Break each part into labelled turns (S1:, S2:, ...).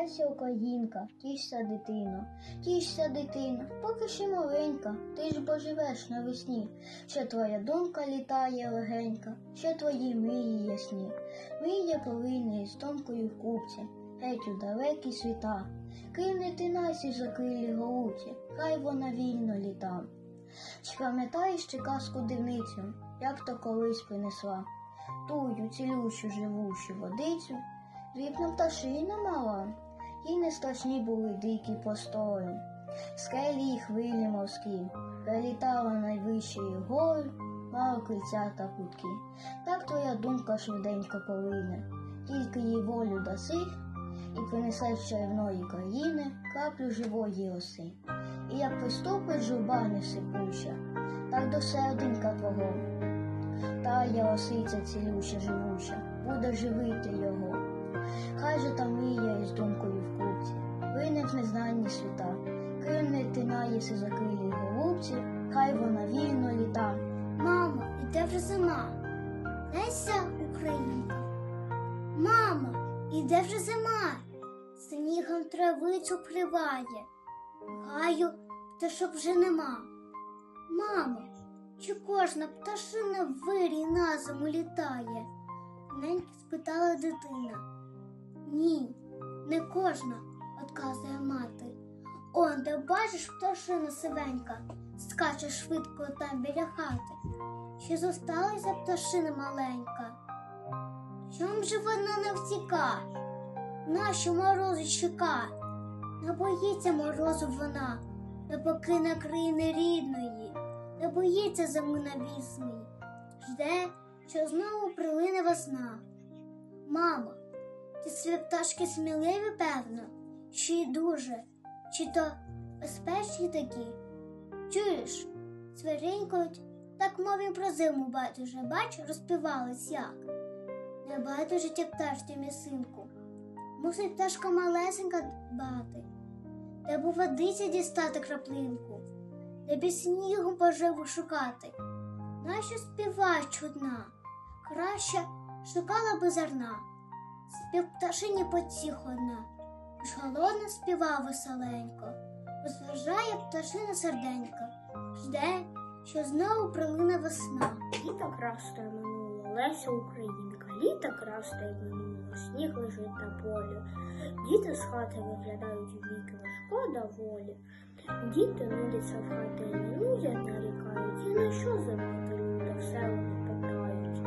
S1: Леся Українка, тішся дитино, тішся дитино, поки ще маленька, ти ж бо живеш навесні, що твоя думка літає легенька, що твої мрії ясні. Мрія повинна з томкою в геть у далекі світа. Кине ти насі закрилі голубці, хай вона вільно літа. Чи пам'ятаєш ти казку дивницю, як то колись принесла? Тую цілющу живущу водицю, Вікна пташина мала, їй не страшні були дикі простори. Скелі й хвилі морські, прилітала найвищою гори, мала крильця та кутки. Так твоя думка швиденько полине, тільки їй волю даси, і принесе з чарівної країни краплю живої роси. І як приступить журба невсипуща, так до серденька твого. Тая осиця цілюща живуща, буде живити його. Хай же та мрія із думкою в купці, вине в незнанні світа, Кримне тинає си закрилі голубці, хай вона вільно літа.
S2: Мамо, іде вже зима. Леся Українка. Мамо, іде вже зима. Снігом травицю криває. Гаю пташок вже нема. Мамо, чи кожна пташина в вирій на зиму літає? Неньки спитала дитина. Ні, не кожна, отказує мати. Он, де бачиш пташина сивенька, скаче швидко там біля хати. Чи зосталася пташина маленька? Чом же вона не втіка? Нащо морозу чека? Не боїться морозу вона, не покине країни рідної, не боїться зими навісної, жде, що знову прилине весна. Мамо, ті свої пташки сміливі, певно, чи й дуже, чи то безпечні такі? Чуєш, свиренькають, так мові про зиму байдуже, бач, розпівались як. Не байдуже ті пташці місинку. Мусить пташка малесенька дбати, де б у водиці дістати краплинку, де б снігу поживу шукати. Нащо співаєш чудна? Краще шукала би зерна. Спів пташині потіх одна, ж голодно співа веселенько, розважає пташина серденько, жде, що знову прилине весна.
S3: Літо красте минуло, Леся Українка, літо красте минуло, сніг лежить на полі. Діти з хати виглядають вікна, шкода волі. Діти нудяться в хати, не нудять, нарікають, і на що зимати люди, все вони питають.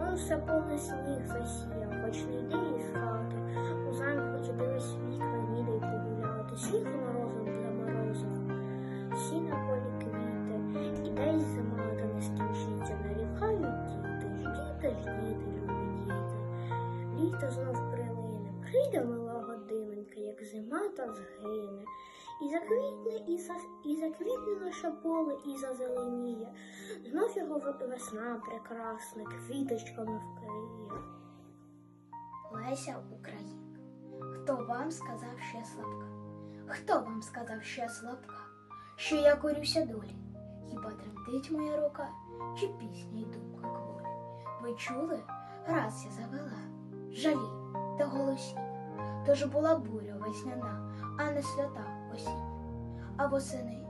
S3: Он все поле сніг засіяв, мила як зима та згине. І заквітне, і, за, і заквітне наше поле, і зазеленіє. Знов його весна прекрасна, квіточками вкриє.
S4: Леся Українка. Хто вам сказав, я слабка? Хто вам сказав, я слабка? Що я корюся долі? Хіба тремтить моя рука, чи пісня й думка кволі? Ви чули? Раз я завела, жалі та голосні. Тож була буря весняна, а не свята осіння. А восени,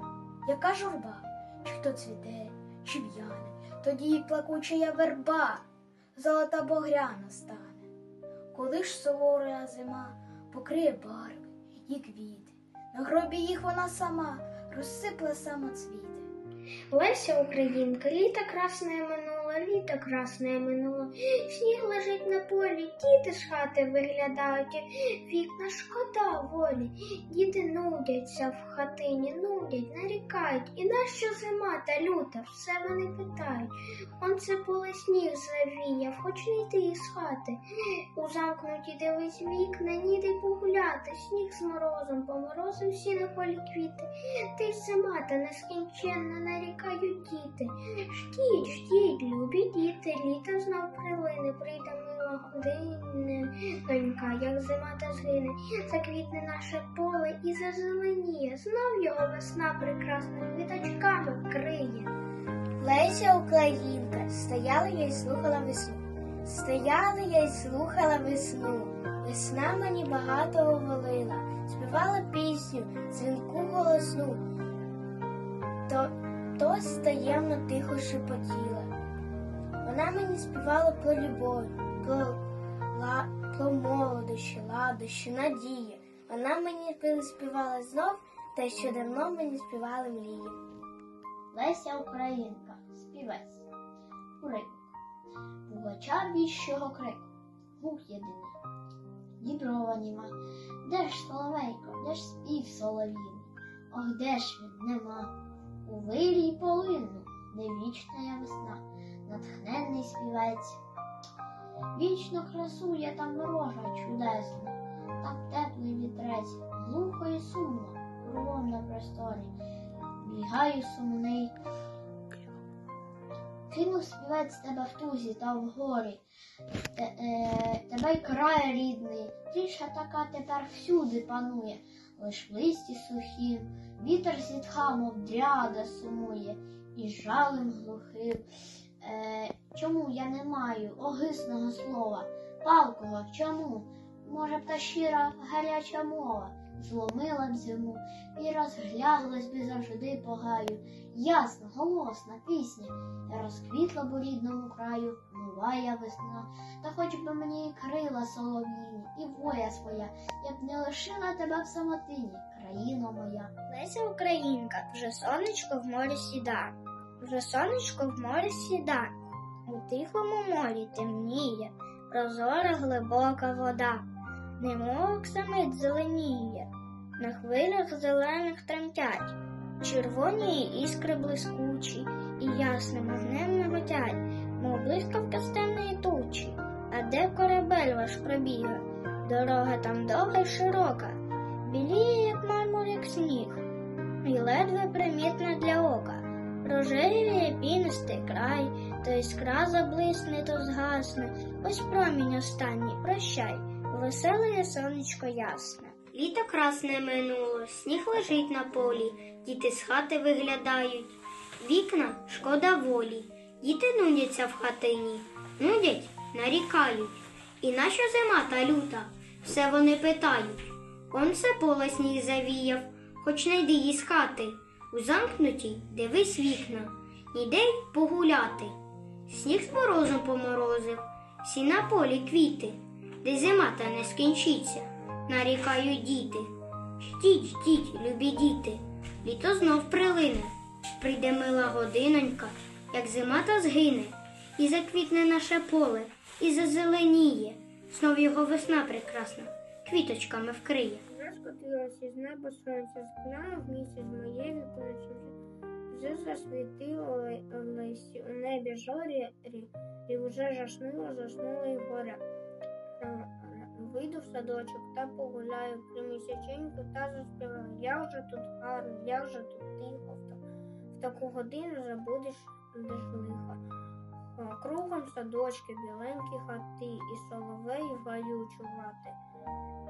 S4: яка журба, чи хто цвіте, чи в'яне, тоді й плакуча верба, золота богряна стане. Коли ж сувора зима покриє барви і квіти, на гробі їх вона сама розсипле самоцвіти.
S3: Леся Українка, літо красне минуло, літо красне минуло. Сніг лежить на полі, діти з хати виглядають, вікна шкода волі. Діти нудяться в хатині, нудять, нарікають. І нащо зима та люта, все вони питають. Он це поле сніг завіяв, хоч не йти із хати. У замкнуті дивись вікна, ніде погуляти. Сніг з морозом, поморозив всі на полі квіти. Ти ж зима та нескінченна нарікають діти. Ждіть, ждіть, любі діти, літо знов прилине, прийде мила годинонька, як зима та згине, заквітне наше поле і зазеленіє, знов його весна прекрасними квіточками вкриє.
S4: Леся Українка стояла я й слухала весну.
S5: Стояла я й слухала весну. Весна мені багато говорила, співала пісню, дзвінку голосну. То, то таємно тихо шепотіла. Вона мені співала про любов, про, ла, про молодощі, ладощі, надії. Вона мені співала знов те, що давно мені співали мрії.
S6: Леся Українка, співець. Уривок. Пугача віщого крику. Гук єдиний. Діброва німа. Де ж соловейко, де ж спів солов'їний? Ох, де ж він нема? У вирі й полину, де вічна я весна, натхненний співець. Вічно красує там рожа чудесна, так теплий вітрець, глухо і сумно, кругом на просторі. Бігаю сумний. Кинув співець тебе в тузі та в горі, е, тебе й край рідний, тиша така тепер всюди панує, лиш в листі сухім, вітер зітха, мов дряда сумує, і жалем глухим. Е, чому я не маю огисного слова, палкого, чому? Може б та щира гаряча мова зломила б зиму і розгляглась би завжди по гаю. Ясна, голосна пісня, я розквітла б у рідному краю, милая весна, та хоч би мені і крила солов'їні, і воя своя, я б не лишила тебе в самотині, країно моя.
S5: Леся Українка, вже сонечко в морі сіда, вже сонечко в морі сіда, у тихому морі темніє, прозора глибока вода, немов оксамит зеленіє, на хвилях зелених тремтять, червоні іскри блискучі, і ясним огнем миготять, мов блискавка з тучі, а де корабель ваш пробіга, дорога там довга й широка, біліє, як мармур, як сніг і ледве примітна для ока. Рожевіє пінистий край, то іскра заблисне, то згасне. Ось промінь останній, прощай, веселе сонечко ясне. Літо красне минуло, сніг лежить на полі, діти з хати виглядають. Вікна шкода волі, діти нудяться в хатині, нудять, нарікають. І нащо зима та люта? Все вони питають. Он все поле сніг завіяв, хоч не йди із хати. У замкнутій дивись вікна, ніде погуляти. Сніг з морозом поморозив, всі на полі квіти, де зима та не скінчиться, нарікають діти. Ждіть, ждіть, любі діти, літо знов прилине, прийде мила годинонька, як зима та згине, і заквітне наше поле, і зазеленіє, знов його весна прекрасна, квіточками вкриє. Вже скотилося з неба сонце, зглянув місяць моє віконце. Вже засвітило лисі у небі жорі, і вже жашнуло, заснуло й горя. Е, Вийду в садочок та погуляю при місяченьку та заспіваю. Я вже тут гарно, я вже тут тихо. В, таку годину забудеш де лихо. Е, Кругом садочки, біленькі хати, і соловей гаю.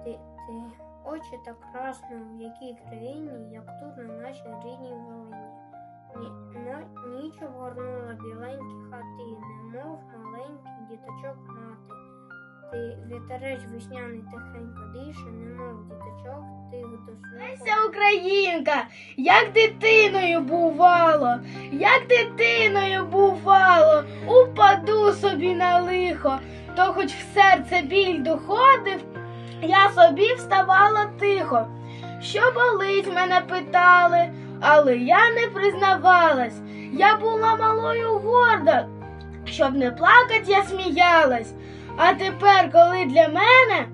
S5: Ти, ти очі так красно, в якій країні, як тут на нашій рідній Волині. Ніч обгорнула біленькі хати, немов маленький діточок мати. Ти вітерець весняний тихенько дише, немов діточок тих до.
S7: Леся Українка, як дитиною бувало, як дитиною бувало, упаду собі на лихо, то хоч в серце біль доходив, я собі вставала тихо. Що болить, мене питали, але я не признавалась. Я була малою горда, щоб не плакать, я сміялась. А тепер, коли для мене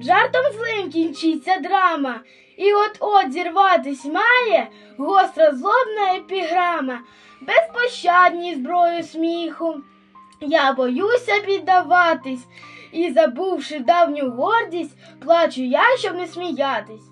S7: жартом злим кінчиться драма, і от-от зірватись має гостра злобна епіграма, безпощадні зброю сміху. Я боюся піддаватись, і, забувши давню гордість, плачу я, щоб не сміятись.